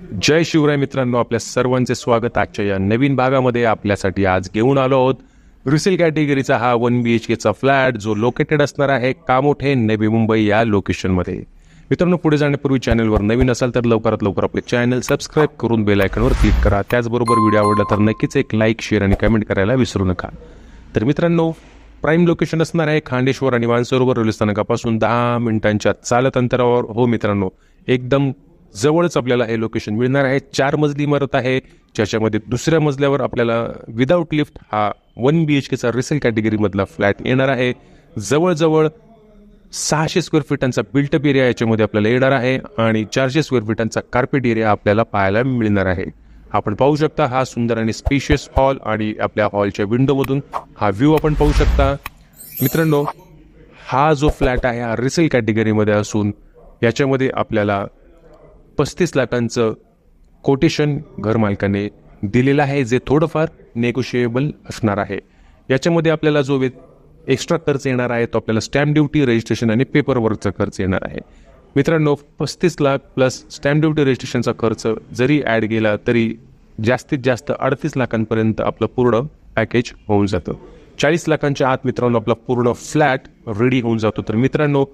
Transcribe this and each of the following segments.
जय शिवराय मित्रांनो आपल्या सर्वांचे स्वागत आजच्या या नवीन भागामध्ये आपल्यासाठी आज घेऊन आलो आहोत. रिसेल कॅटेगरीचा हा वन बी एच केचा फ्लॅट जो लोकेटेड असणार आहे कामोठे नवी मुंबई या लोकेशनमध्ये मित्रांनो पुढे जाण्यापूर्वी चॅनलवर नवीन असाल तर लवकरात लवकर आपले चॅनल सबस्क्राईब करून बेल आयकॉनवर क्लिक करा. त्याचबरोबर व्हिडिओ आवडला तर नक्कीच एक लाईक शेअर आणि कमेंट करायला विसरू नका. तर मित्रांनो प्राईम लोकेशन असणार आहे खांडेश्वर आणि मानसरोवर रेल्वे स्थानकापासून दहा मिनिटांच्या चालत अंतरावर. हो मित्रांनो एकदम जवळच आपल्याला हे लोकेशन मिळणार आहे. चार मजली इमारत आहे. ज्याच्यामध्ये दुसऱ्या मजल्यावर आपल्याला विदाऊट लिफ्ट हा वन बी एच केचा रिसेल कॅटेगरीमधला फ्लॅट येणार आहे. जवळजवळ सहाशे स्क्वेअर फीटांचा बिल्टअप एरिया याच्यामध्ये आपल्याला येणार आहे आणि चारशे स्क्वेअर फीटांचा कार्पेट एरिया आपल्याला पाहायला मिळणार आहे. आपण पाहू शकता हा सुंदर आणि स्पेशियस हॉल आणि आपल्या हॉलच्या विंडोमधून हा व्ह्यू आपण पाहू शकता. मित्रांनो हा जो फ्लॅट आहे हा रिसेल कॅटेगरीमध्ये असून याच्यामध्ये आपल्याला पस्तीस लाखांचं कोटेशन घरमालकाने दिलेलं आहे जे थोडंफार नेगोशिएबल असणार आहे. याच्यामध्ये आपल्याला जो एक्स्ट्रा खर्च येणार आहे तो आपल्याला स्टॅम्प ड्युटी रजिस्ट्रेशन आणि पेपर वर्कचा खर्च येणार आहे. मित्रांनो पस्तीस लाख प्लस स्टॅम्प ड्युटी रजिस्ट्रेशनचा खर्च जरी ॲड केला तरी जास्तीत जास्त अडतीस लाखांपर्यंत आपलं पूर्ण पॅकेज होऊन जातं. चाळीस लाखांच्या आत मित्रांनो आपला पूर्ण फ्लॅट रेडी होऊन जातो. तर मित्रांनो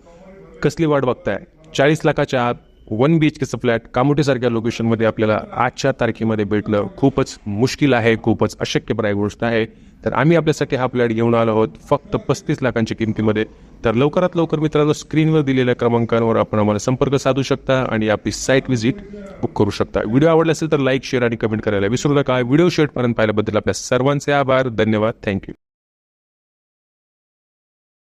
कसली वाट बघताय? चाळीस लाखाच्या आत वन बी एच केचं फ्लॅट कामोटीसारख्या लोकेशनमध्ये आपल्याला आजच्या तारखेमध्ये भेटलं खूपच मुश्किल आहे खूपच अशक्यप्राय गोष्ट आहे. तर आम्ही आपल्यासाठी हा फ्लॅट घेऊन आलो आहोत फक्त पस्तीस लाखांच्या किमतीमध्ये. तर लवकरात लवकर मित्रांनो स्क्रीनवर दिलेल्या क्रमांकांवर आपण आम्हाला संपर्क साधू शकता आणि आपली साईट व्हिजिट बुक करू शकता. व्हिडिओ आवडला असेल तर लाईक शेअर आणि कमेंट करायला विसरू नका. व्हिडिओ शेअरपर्यंत पाहिल्याबद्दल आपल्या सर्वांचे आभार. धन्यवाद. थँक्यू.